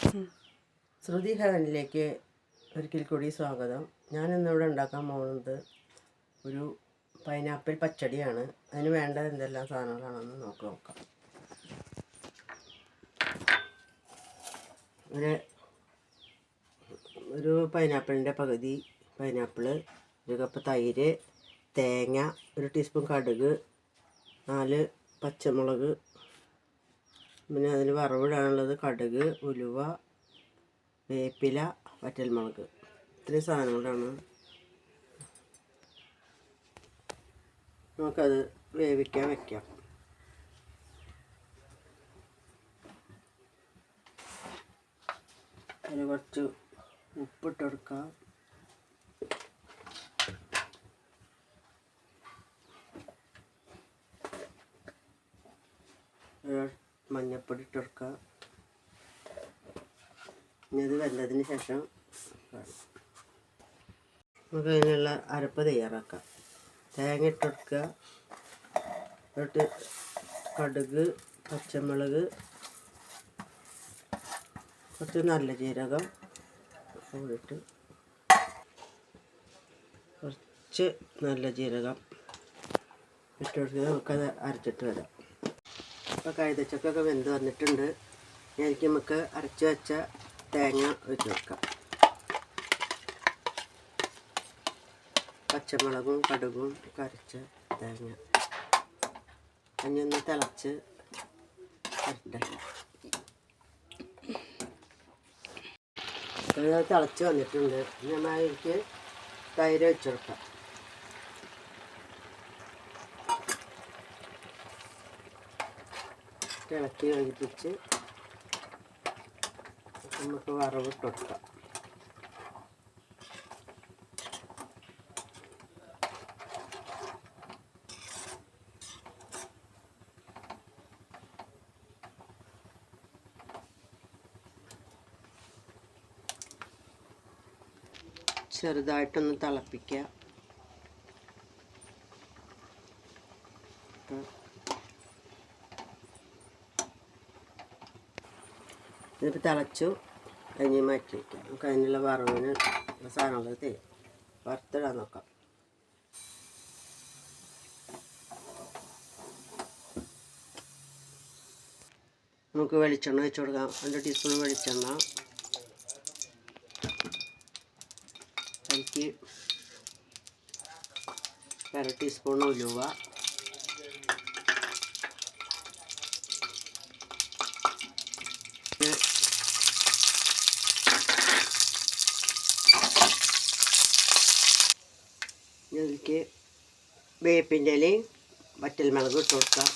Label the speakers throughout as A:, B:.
A: ശ്രുതി ഹെവനിലേക്ക് ഒരിക്കൽ കൂടി സ്വാഗതം. ഞാൻ ഇന്നിവിടെ ഉണ്ടാക്കാൻ പോകുന്നത് ഒരു പൈനാപ്പിൾ പച്ചടിയാണ്. അതിന് വേണ്ടത് എന്തെല്ലാം സാധനങ്ങളാണെന്ന് നോക്കി നോക്കാം. ഒരു ഒരു പൈനാപ്പിളിന്റെ പകുതി പൈനാപ്പിൾ ഒരു കപ്പ് തൈര് തേങ്ങ ഒരു ടീസ്പൂൺ കടുക് നാല് പച്ചമുളക് പിന്നെ അതിൽ വറവിടാനുള്ളത് കടുക് ഉലുവ വേപ്പില വറ്റൽമുളക്. ഇത്രയും സാധനങ്ങളാണ് നമുക്കത് വേവിക്കാൻ വയ്ക്കാം അതിന് കുറച്ച് ഉപ്പിട്ടെടുക്കാം ഒരു മഞ്ഞപ്പൊടി ഇട്ട് ഇനി അത് വെന്തതിന് ശേഷം നമുക്ക് അതിനുള്ള അരപ്പ് തയ്യാറാക്കാം. തേങ്ങ ഇട്ട് കൊടുക്കുക. എന്നിട്ട് കടുക് പച്ചമുളക് കുറച്ച് നല്ല ജീരകം ഇട്ട് കുറച്ച് നല്ല ജീരകം ഇട്ട് കൊടുക്കുക. നമുക്കത് അരച്ചിട്ട് വരാം. ഇപ്പോൾ കൈതച്ചക്കൊക്കെ വെന്ത് വന്നിട്ടുണ്ട്. എനിക്ക് നമുക്ക് അരച്ച് വെച്ച തേങ്ങ ഒഴിച്ച് വെക്കാം പച്ചമുളകും കടുകും ഒക്കെ അരച്ച തേങ്ങ. അതിനൊന്ന് തിളച്ച് തിളച്ച് വന്നിട്ടുണ്ട്. ഞാൻ എനിക്ക് തൈര് വെച്ച് കൊടുക്കാം ഇളക്കി യോജിപ്പിച്ച് നമുക്ക് വറവ് കൊടുക്കാം. ചെറുതായിട്ടൊന്ന് തിളപ്പിക്കുക ഇതിപ്പോൾ തിളച്ചു. കഴിഞ്ഞ് മാറ്റി വയ്ക്കാം. നമുക്ക് അതിനുള്ള വറവിന് സാധനങ്ങൾ തരും. വറുത്തിടാൻ നോക്കാം. നമുക്ക് വെളിച്ചെണ്ണ വെച്ച് കൊടുക്കാം. രണ്ട് ടീസ്പൂൺ വെളിച്ചെണ്ണ. എനിക്ക് അര ടീസ്പൂൺ ഉലുവ. ഇതിലേക്ക് വേപ്പിന്റെ ഇലയും വറ്റൽമുളകും ഇട്ട് കൊടുക്കാം.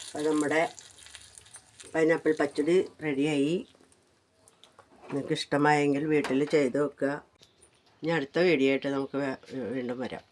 A: അപ്പോൾ നമ്മുടെ പൈനാപ്പിൾ പച്ചടി റെഡിയായി നിങ്ങൾക്ക് ഇഷ്ടമായെങ്കിൽ വീട്ടിൽ ചെയ്ത് വെക്കുക. ഇനി അടുത്ത വീഡിയോ ആയിട്ട് നമുക്ക് വീണ്ടും വരാം.